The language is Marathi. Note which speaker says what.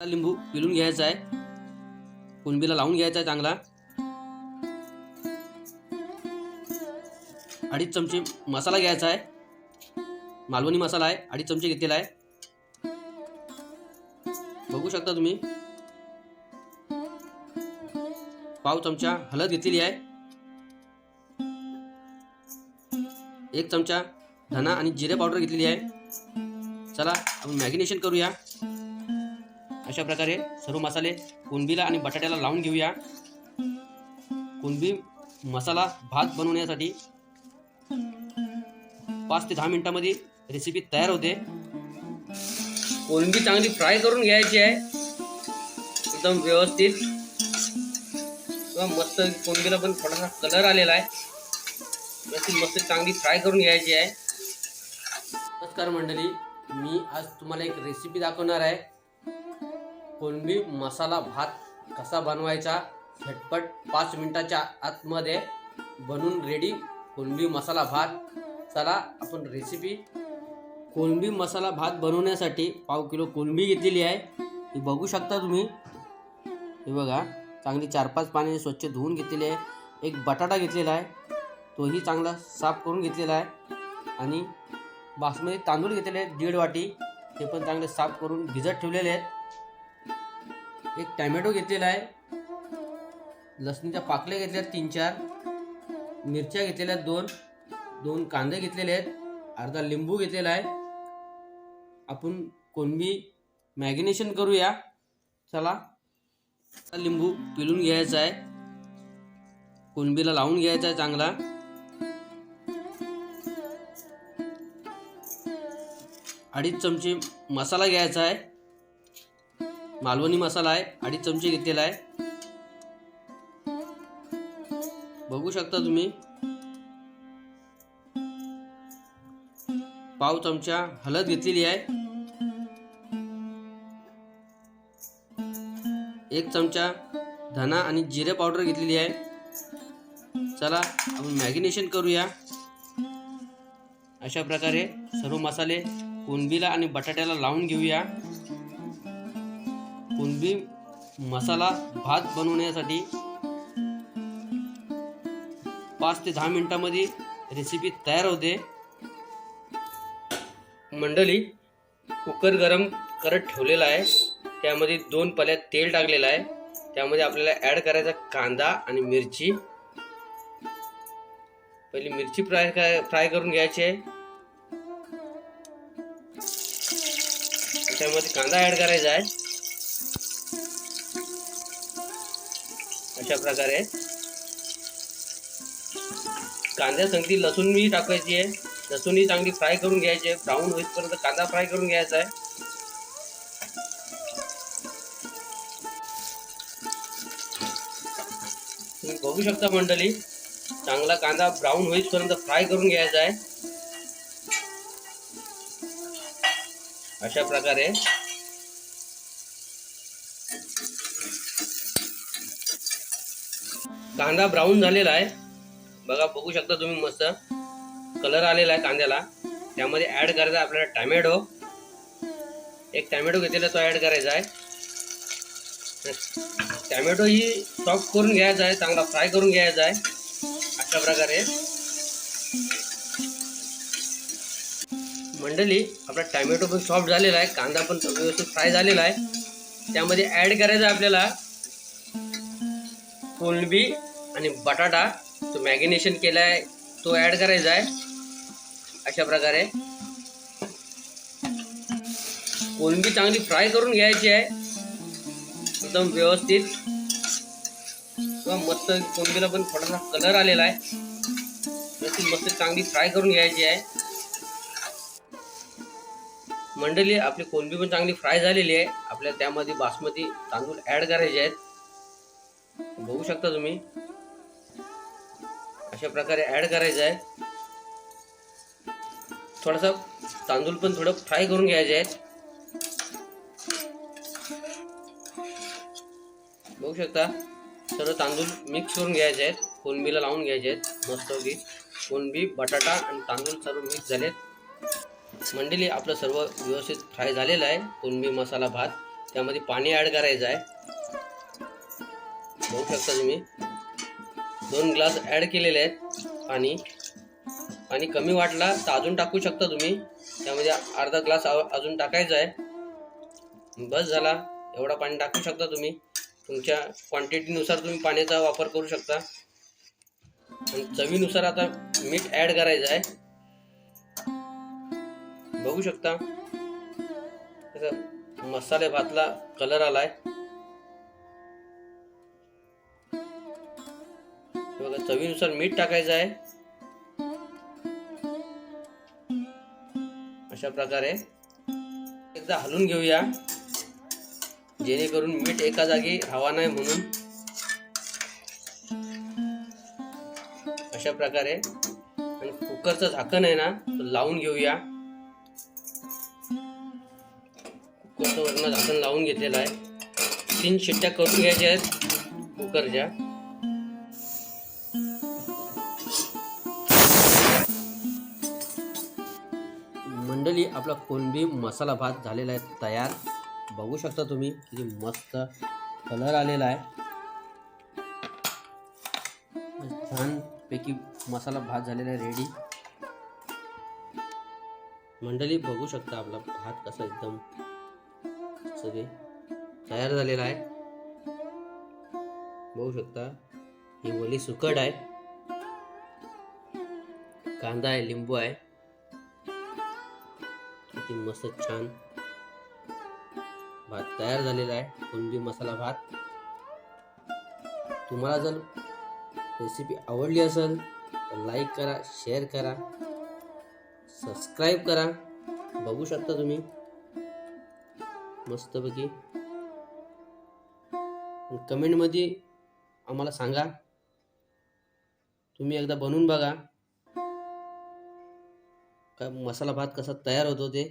Speaker 1: लिंबू पिळून घ्यायचा आहे. कुणबीला लावून घ्यायचा आहे चांगला. अडीच चमचे मसाला घ्यायचा आहे. मालवणी मसाला आहे अडीच चमचे घेतलेला आहे. बघू शकता तुम्ही. पाव चमचा हळद घेतलेली आहे. एक चमचा धना आणि जिरे पावडर घेतलेली आहे. चला आपण मॅगिनेशन करूया. अशा प्रकारे सर्व मसाले कुणबीला आणि बटाट्याला लावून घेऊया. कुणबी मसाला भात बनवण्यासाठी पाच ते दहा मिनिटांमध्ये रेसिपी तयार होते. कोलंबी चांगली फ्राय करून घ्यायची आहे. एकदम व्यवस्थित. किंवा मस्त कोलंबीला पण थोडासा कलर आलेला आहे. व्यवस्थित मस्त चांगली फ्राय करून घ्यायची आहे. नमस्कार मंडळी मी आज तुम्हाला एक रेसिपी दाखवणार आहे. कोलंबी मसाला भात कसा बनवायचा? झटपट पाच मिनटाच्या आतमध्ये बनून रेडी कोलंबी मसाला भात. चला आपण रेसिपी कोलंबी मसाला भात बनवण्यासाठी पाव किलो कोलंबी घेतलेली आहे. ही बघू शकता तुम्ही. हे बघा चांगली चार पाच पाण्याने स्वच्छ धुवून घेतलेली आहे. एक बटाटा घेतलेला आहे. तोही चांगला साफ करून घेतलेला आहे. आणि बासमती तांदूळ घेतलेले आहेत दीड वाटी. ते पण चांगले साफ करून भिजत ठेवलेले आहेत. एक टॅमॅटो घेतलेला आहे. लसणीच्या पाकल्या घेतल्या आहेत तीन चार. मिरच्या घेतलेल्या आहेत दोन. दोन कांदे घेतलेले आहेत. अर्धा लिंबू घेतलेला आहे. आपण कोणबी मॅगिनेशन करूया. चला. लिंबू पिळून घ्यायचा आहे. कोणबीला लावून घ्यायचा आहे चांगला. अडीच चमचे मसाला घ्यायचा आहे. मालवणी मसाला आहे अडीच चमचे घेतलेला आहे. बघू शकता तुम्ही. पाव चमचा हळद घेतलेली आहे. एक चमचा धना आणि जिरे पावडर घेतलेली आहे. चला आपण मॅगिनेशन करूया. अशा प्रकारे सर्व मसाले कोणबीला आणि बटाट्याला लावून घेऊया. कुणबी मसाला भात बनवण्यासाठी पाच ते दहा मिनिटांमध्ये रेसिपी तयार होते. मंडळी कुकर गरम करत ठेवलेला आहे. त्यामध्ये दोन पल्यात तेल टाकलेलं आहे. त्यामध्ये आपल्याला ॲड करायचा कांदा आणि मिरची. पहिली मिरची फ्राय काय फ्राय करून घ्यायची आहे. त्यामध्ये कांदा ॲड करायचा आहे. अशा प्रकारे. कांद्या संगती लसूण मी टाकायची आहे. लसूण ही चांगली फ्राय करून घ्यायची आहे. ब्राऊन होईपर्यंत कांदा फ्राय करून घ्यायचा आहे. तुम्ही बघू शकता मंडळी चांगला कांदा ब्राऊन होईपर्यंत फ्राय करून घ्यायचा आहे. अशा प्रकारे. कांदा ब्राऊन झालेला आहे. बघा बघू शकता तुम्ही मस्त. कलर आलेला आहे कांद्याला. त्यामध्ये ॲड करायचा आपल्याला टॅमॅटो एक टॅमॅटो घेतलेला तो ॲड करायचा आहे. टॅमॅटो ही सॉफ्ट करून घ्यायचा आहे चांगला फ्राय करून घ्यायचा आहे. अशा प्रकारे. मंडळी आपला टॅमॅटो पण सॉफ्ट झालेला आहे कांदा पण व्यवस्थित फ्राय झालेला आहे. त्यामध्ये ॲड करायचा आहे आपल्याला कोलंबी आणि बटाटा तो मॅगिनेशन केला आहे तो ॲड करायचा आहे. अशा प्रकारे. कोलंबी चांगली फ्राय करून घ्यायची आहे. एकदम व्यवस्थित. किंवा मस्त कोलंबीला पण थोडासा कलर आलेला आहे. व्यवस्थित मस्त चांगली फ्राय करून घ्यायची आहे. मंडळी आपली कोलंबी पण चांगली फ्राय झालेली आहे. आपल्याला त्यामध्ये बासमती तांदूळ ॲड करायचे आहेत. बघू शकता तुम्ही. अशा प्रकारे ॲड करायचं आहे. थोडासा तांदूळ पण थोडं फ्राय करून घ्यायचे आहेत. बघू शकता सर्व तांदूळ मिक्स करून घ्यायचे आहेत. कोणबीला लावून घ्यायचे आहेत. मस्तपैकी कोणबी बटाटा आणि तांदूळ सर्व मिक्स झालेत. मंडळी आपलं सर्व व्यवस्थित फ्राय झालेलं आहे. कोणबी मसाला भात त्यामध्ये पाणी ॲड करायचं आहे. बघू शकता तुम्ही. दोन ग्लास ॲड केलेले आहेत. पाणी. पाणी कमी वाटला तर अजून टाकू शकता तुम्ही. त्यामध्ये अर्धा ग्लास अजून टाकायचा आहे. बस झाला. एवढा पाणी टाकू शकता तुम्ही. तुमच्या क्वांटिटीनुसार तुम्ही पाण्याचा वापर करू शकता. आणि चवीनुसार आता मीठ ॲड करायचं आहे. बघू शकता. त्याचा मसाले भातला कलर आलाय. चवीनुसार मीठ टाकायचं आहे. अशा प्रकारे एकदा हलवून घेऊया. जेणेकरून मीठ एका जागी हवा नाही म्हणून. अशा प्रकारे आणि कुकरचं झाकण आहे ना लावून घेऊया. कुकरचं वरण झाकण लावून घेतलेलं आहे. तीन शिट्ट्या करून घ्यायच्या आहेत कुकरच्या. मंडळी आपला कोणबी मसाला भात झालेला आहे तयार. बघू शकता तुम्ही किती मस्त कलर आलेला आहे. छानपैकी मसाला भात झालेला आहे रेडी मंडळी बघू शकता आपला भात कसा एकदम सगळे तयार झालेला आहे. बघू शकता ही वली सुकट आहे. कांदा आहे लिंबू आहे. किती मस्त छान भात तयार झालेला आहे. कोणबी मसाला भात. तुम्हाला जर रेसिपी आवडली असेल तर लाईक करा शेअर करा सबस्क्राईब करा. बघू शकता तुम्ही. मस्तपैकी. कमेंटमध्ये आम्हाला सांगा. तुम्ही एकदा बनवून बघा. काय मसाला भात कसा तयार होतो ते